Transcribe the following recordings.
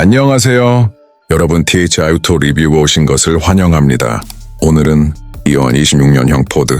안녕하세요. 여러분 TH 아우토 리뷰 오신 것을 환영합니다. 오늘은 2026년형 포드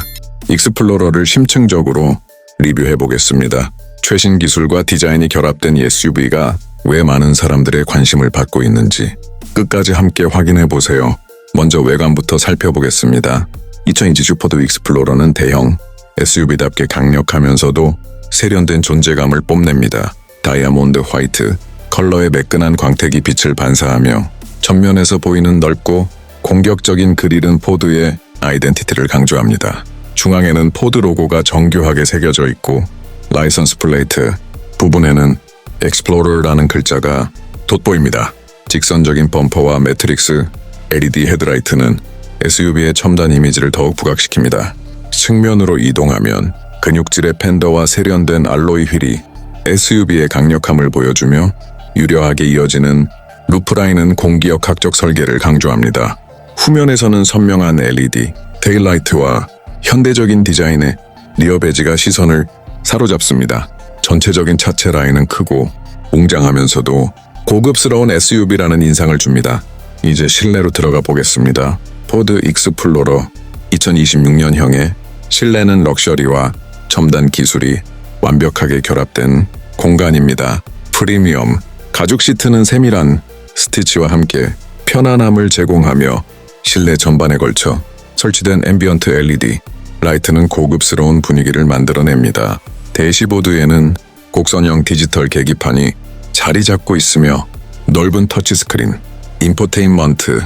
익스플로러를 심층적으로 리뷰해 보겠습니다. 최신 기술과 디자인이 결합된 SUV가 왜 많은 사람들의 관심을 받고 있는지 끝까지 함께 확인해 보세요. 먼저 외관부터 살펴보겠습니다. 2020 슈퍼드 익스플로러는 대형 SUV답게 강력하면서도 세련된 존재감을 뽐냅니다. 다이아몬드 화이트 컬러의 매끈한 광택이 빛을 반사하며 전면에서 보이는 넓고 공격적인 그릴은 포드의 아이덴티티를 강조합니다. 중앙에는 포드 로고가 정교하게 새겨져 있고 라이선스 플레이트 부분에는 Explorer라는 글자가 돋보입니다. 직선적인 범퍼와 매트릭스 LED 헤드라이트는 SUV의 첨단 이미지를 더욱 부각시킵니다. 측면으로 이동하면 근육질의 팬더와 세련된 알로이 휠이 SUV의 강력함을 보여주며 유려하게 이어지는 루프라인은 공기역학적 설계를 강조합니다. 후면에서는 선명한 LED, 테일라이트와 현대적인 디자인의 리어 베지가 시선을 사로잡습니다. 전체적인 차체 라인은 크고 웅장하면서도 고급스러운 SUV라는 인상을 줍니다. 이제 실내로 들어가 보겠습니다. 포드 익스플로러 2026년형의 실내는 럭셔리와 첨단 기술이 완벽하게 결합된 공간입니다. 프리미엄 가죽 시트는 세밀한 스티치와 함께 편안함을 제공하며 실내 전반에 걸쳐 설치된 앰비언트 LED 라이트는 고급스러운 분위기를 만들어냅니다. 대시보드에는 곡선형 디지털 계기판이 자리 잡고 있으며 넓은 터치스크린, 인포테인먼트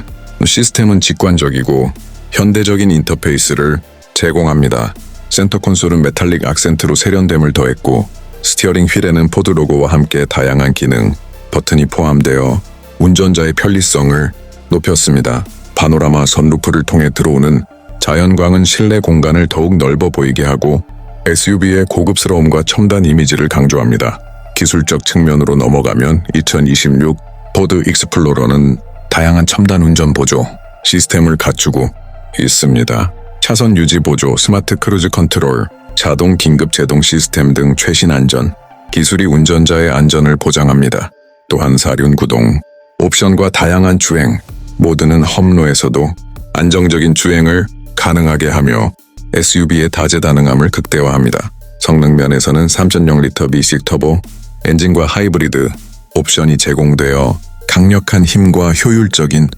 시스템은 직관적이고 현대적인 인터페이스를 제공합니다. 센터 콘솔은 메탈릭 악센트로 세련됨을 더했고 스티어링 휠에는 포드 로고와 함께 다양한 기능, 버튼이 포함되어 운전자의 편리성을 높였습니다. 파노라마 선루프를 통해 들어오는 자연광은 실내 공간을 더욱 넓어 보이게 하고 SUV의 고급스러움과 첨단 이미지를 강조합니다. 기술적 측면으로 넘어가면 2026 포드 익스플로러는 다양한 첨단 운전 보조 시스템을 갖추고 있습니다. 차선 유지 보조, 스마트 크루즈 컨트롤, 자동 긴급 제동 시스템 등 최신 안전 기술이 운전자의 안전을 보장합니다. 또한 사륜 구동, 옵션과 다양한 주행 모드는 험로에서도 안정적인 주행을 가능하게 하며 SUV의 다재다능함을 극대화합니다. 성능 면에서는 3.0리터 V6 터보 엔진과 하이브리드 옵션이 제공되어 강력한 힘과 효율적인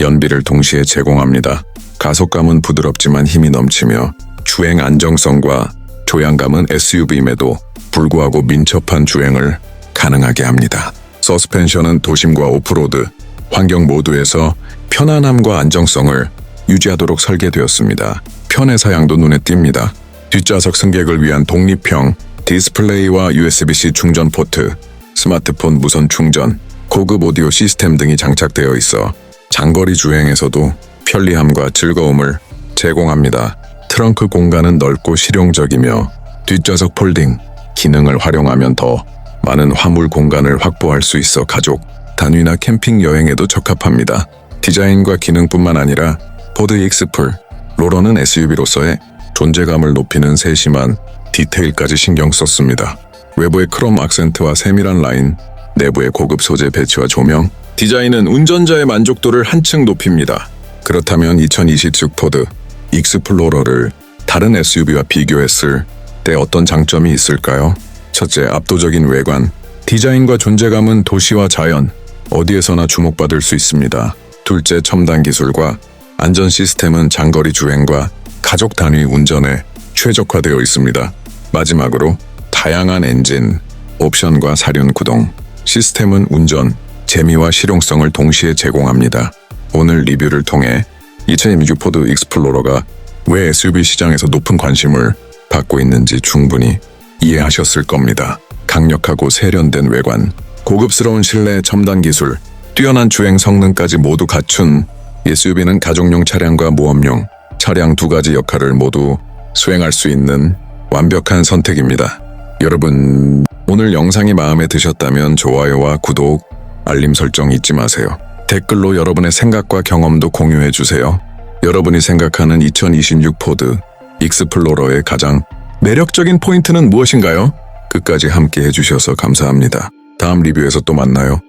연비를 동시에 제공합니다. 가속감은 부드럽지만 힘이 넘치며 주행 안정성과 조향감은 SUV임에도 불구하고 민첩한 주행을 가능하게 합니다. 서스펜션은 도심과 오프로드, 환경 모두에서 편안함과 안정성을 유지하도록 설계되었습니다. 편의 사양도 눈에 띕니다. 뒷좌석 승객을 위한 독립형 디스플레이와 USB-C 충전 포트, 스마트폰 무선 충전, 고급 오디오 시스템 등이 장착되어 있어 장거리 주행에서도 편리함과 즐거움을 제공합니다. 트렁크 공간은 넓고 실용적이며 뒷좌석 폴딩 기능을 활용하면 더 많은 화물 공간을 확보할 수 있어 가족, 단위나 캠핑 여행에도 적합합니다. 디자인과 기능뿐만 아니라 포드 익스플, 로러는 SUV로서의 존재감을 높이는 세심한 디테일까지 신경 썼습니다. 외부의 크롬 악센트와 세밀한 라인, 내부의 고급 소재 배치와 조명, 디자인은 운전자의 만족도를 한층 높입니다. 그렇다면 2026 포드 익스플로러를 다른 SUV와 비교했을 때 어떤 장점이 있을까요? 첫째, 압도적인 외관. 디자인과 존재감은 도시와 자연, 어디에서나 주목받을 수 있습니다. 둘째, 첨단 기술과 안전 시스템은 장거리 주행과 가족 단위 운전에 최적화되어 있습니다. 마지막으로 다양한 엔진, 옵션과 사륜 구동, 시스템은 운전, 재미와 실용성을 동시에 제공합니다. 오늘 리뷰를 통해 2026 포드 익스플로러가 왜 SUV 시장에서 높은 관심을 받고 있는지 충분히 이해하셨을 겁니다. 강력하고 세련된 외관, 고급스러운 실내 첨단 기술, 뛰어난 주행 성능까지 모두 갖춘 SUV는 가족용 차량과 모험용 차량 두 가지 역할을 모두 수행할 수 있는 완벽한 선택입니다. 여러분, 오늘 영상이 마음에 드셨다면 좋아요와 구독, 알림 설정 잊지 마세요. 댓글로 여러분의 생각과 경험도 공유해 주세요. 여러분이 생각하는 2026 포드 익스플로러의 가장 매력적인 포인트는 무엇인가요? 끝까지 함께 해주셔서 감사합니다. 다음 리뷰에서 또 만나요.